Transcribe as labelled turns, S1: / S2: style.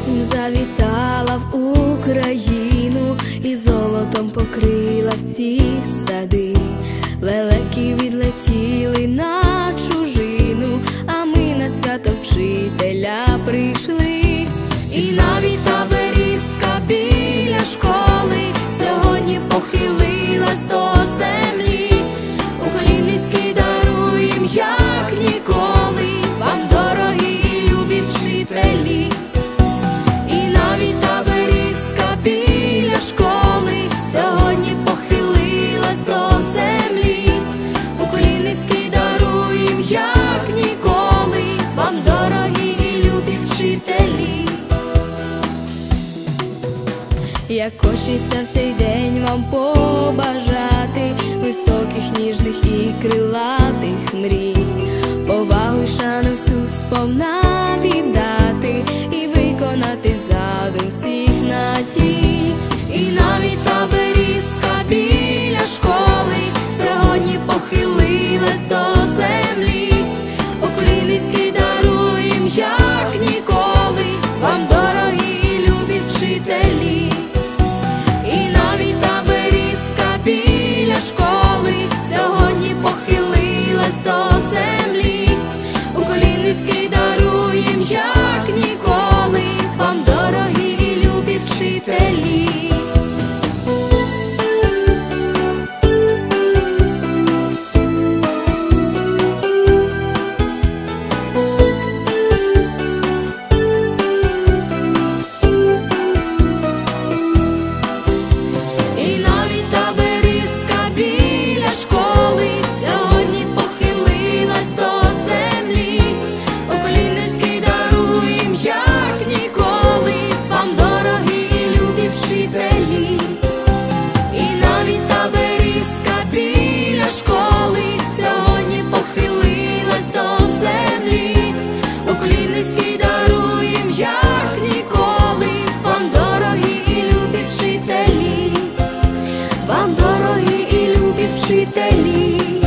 S1: Осінь завітала в Україну і золотом покрила всі сади, лелеки відлетіли. як хочеться в цей день вам побажати високих, ніжних і крилатих мрій, повагу й шану всю сповна віддати і виконати задум всіх на і навіть. 对待你。